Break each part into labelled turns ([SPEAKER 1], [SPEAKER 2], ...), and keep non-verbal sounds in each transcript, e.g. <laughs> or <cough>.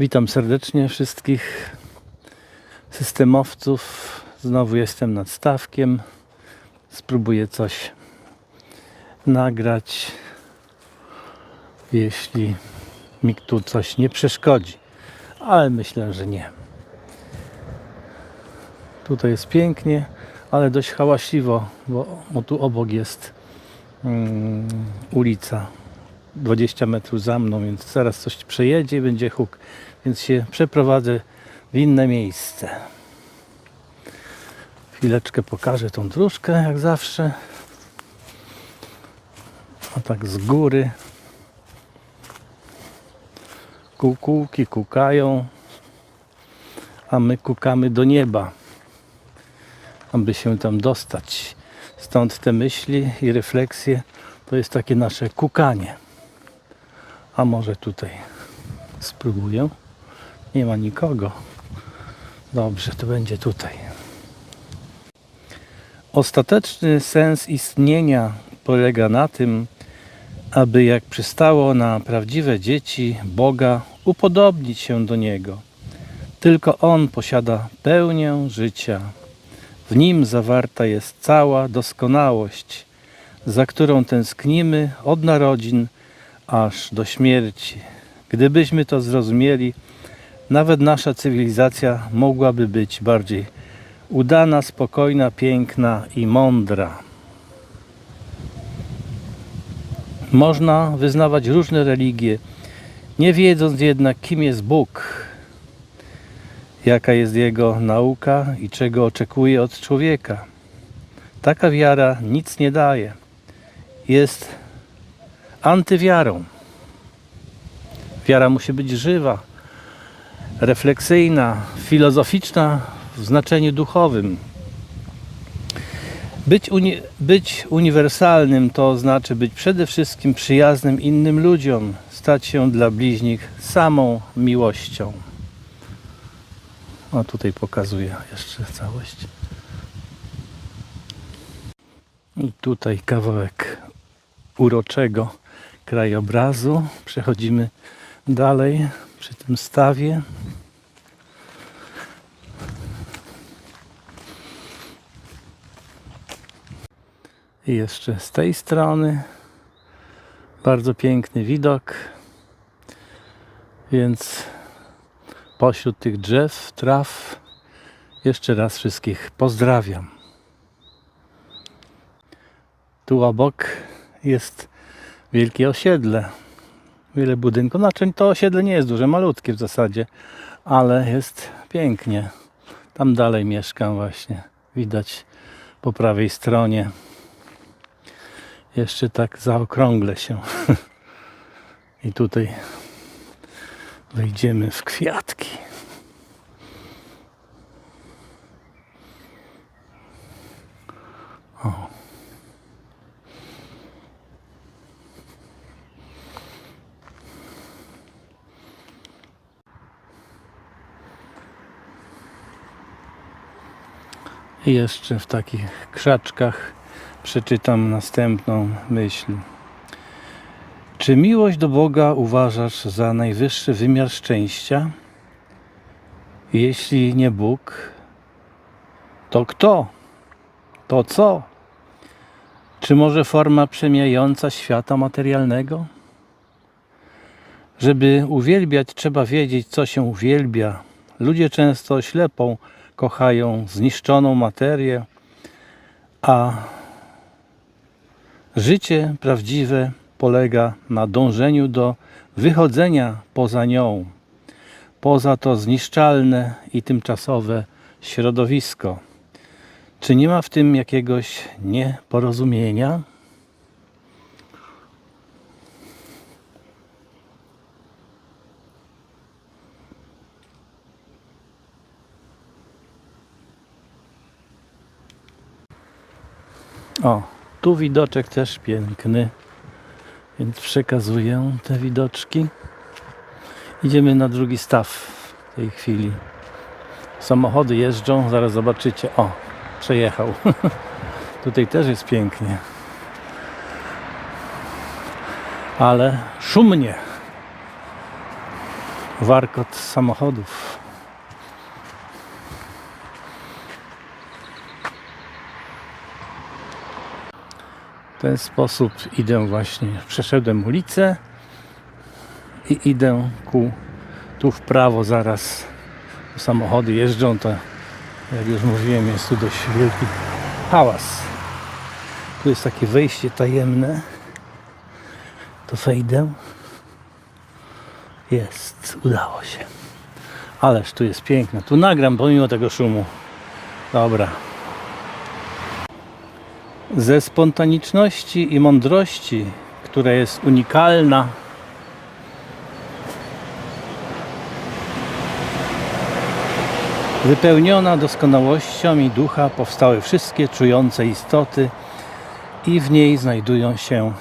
[SPEAKER 1] Witam serdecznie wszystkich systemowców. Znowu jestem nad stawkiem. Spróbuję coś nagrać, jeśli mi tu coś nie przeszkodzi. Ale myślę, że nie. Tutaj jest pięknie, ale dość hałaśliwo, bo, bo tu obok jest mm, ulica 20 metrów za mną, więc zaraz coś przejedzie i będzie huk. Więc się przeprowadzę w inne miejsce. Chwileczkę pokażę tą dróżkę, jak zawsze. A tak z góry. Kukułki kukają, a my kukamy do nieba, aby się tam dostać. Stąd te myśli i refleksje to jest takie nasze kukanie. A może tutaj spróbuję? Nie ma nikogo. Dobrze, to będzie tutaj. Ostateczny sens istnienia polega na tym, aby jak przystało na prawdziwe dzieci Boga upodobnić się do Niego. Tylko On posiada pełnię życia. W Nim zawarta jest cała doskonałość, za którą tęsknimy od narodzin aż do śmierci. Gdybyśmy to zrozumieli, nawet nasza cywilizacja mogłaby być bardziej udana, spokojna, piękna i mądra. Można wyznawać różne religie, nie wiedząc jednak, kim jest Bóg, jaka jest Jego nauka i czego oczekuje od człowieka. Taka wiara nic nie daje. Jest antywiarą. Wiara musi być żywa, refleksyjna, filozoficzna w znaczeniu duchowym. Być, uni- być uniwersalnym to znaczy być przede wszystkim przyjaznym innym ludziom, stać się dla bliźnich samą miłością. O, tutaj pokazuję jeszcze całość. I tutaj kawałek uroczego krajobrazu. Przechodzimy dalej przy tym stawie. I jeszcze z tej strony bardzo piękny widok. Więc pośród tych drzew, traw jeszcze raz wszystkich pozdrawiam. Tu obok jest wielkie osiedle. Wiele budynków. Znaczy to osiedle nie jest duże, malutkie w zasadzie, ale jest pięknie. Tam dalej mieszkam właśnie. Widać po prawej stronie. Jeszcze tak zaokrąglę się. <laughs> I tutaj wejdziemy w kwiatki. O. I jeszcze w takich krzaczkach przeczytam następną myśl. Czy miłość do Boga uważasz za najwyższy wymiar szczęścia? Jeśli nie Bóg, to kto? To co? Czy może forma przemijająca świata materialnego? Żeby uwielbiać, trzeba wiedzieć, co się uwielbia. Ludzie często ślepą kochają zniszczoną materię, a życie prawdziwe polega na dążeniu do wychodzenia poza nią, poza to zniszczalne i tymczasowe środowisko. Czy nie ma w tym jakiegoś nieporozumienia? O, tu widoczek też piękny, więc przekazuję te widoczki. Idziemy na drugi staw w tej chwili. Samochody jeżdżą, zaraz zobaczycie. O, przejechał. <laughs> Tutaj też jest pięknie. Ale szumnie. warkot samochodów. W ten sposób idę właśnie, przeszedłem ulicę i idę ku, tu w prawo zaraz samochody jeżdżą, to jak już mówiłem jest tu dość wielki hałas. Tu jest takie wejście tajemne. To wejdę. Jest, udało się. Ależ tu jest piękne. Tu nagram pomimo tego szumu. Dobra. Ze spontaniczności i mądrości, która jest unikalna, wypełniona doskonałością i ducha, powstały wszystkie czujące istoty i w niej znajdują się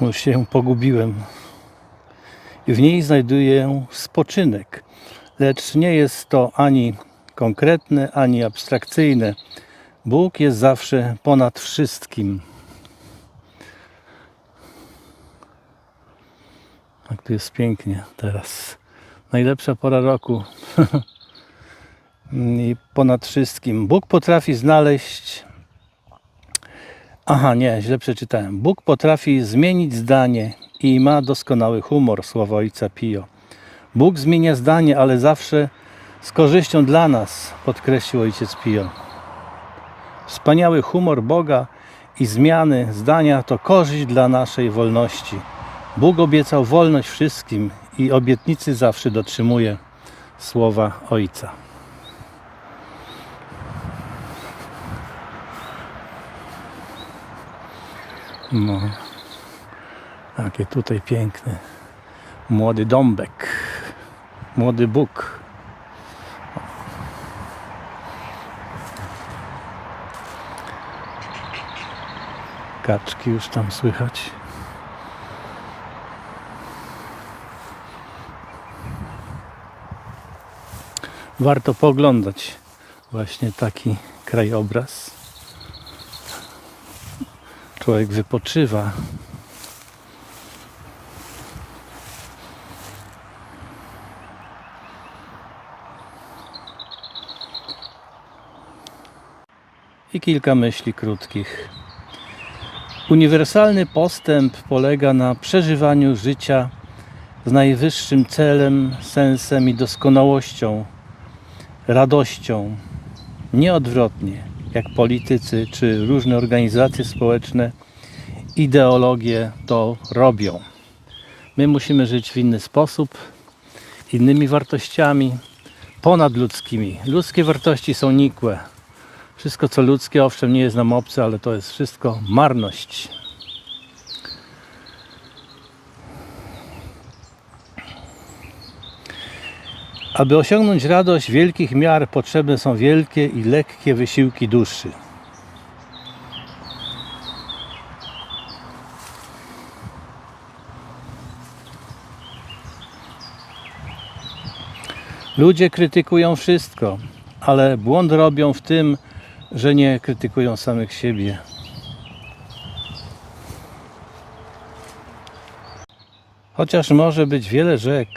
[SPEAKER 1] już się pogubiłem. I w niej znajduję spoczynek lecz nie jest to ani konkretne, ani abstrakcyjne Bóg jest zawsze ponad wszystkim jak tu jest pięknie teraz najlepsza pora roku <laughs> i ponad wszystkim. Bóg potrafi znaleźć. Aha, nie, źle przeczytałem. Bóg potrafi zmienić zdanie i ma doskonały humor, słowa ojca Pio. Bóg zmienia zdanie, ale zawsze z korzyścią dla nas, podkreślił ojciec Pio. Wspaniały humor Boga i zmiany zdania to korzyść dla naszej wolności. Bóg obiecał wolność wszystkim i obietnicy zawsze dotrzymuje słowa Ojca. No, jakie tutaj piękny młody dąbek, młody Bóg. Kaczki już tam słychać. Warto poglądać właśnie taki krajobraz. Człowiek wypoczywa. I kilka myśli krótkich. Uniwersalny postęp polega na przeżywaniu życia z najwyższym celem, sensem i doskonałością, radością, nie odwrotnie, jak politycy czy różne organizacje społeczne, ideologie to robią. My musimy żyć w inny sposób, innymi wartościami, ponadludzkimi. Ludzkie wartości są nikłe. Wszystko co ludzkie, owszem, nie jest nam obce, ale to jest wszystko marność. Aby osiągnąć radość wielkich miar, potrzebne są wielkie i lekkie wysiłki duszy. Ludzie krytykują wszystko, ale błąd robią w tym, że nie krytykują samych siebie. Chociaż może być wiele rzek,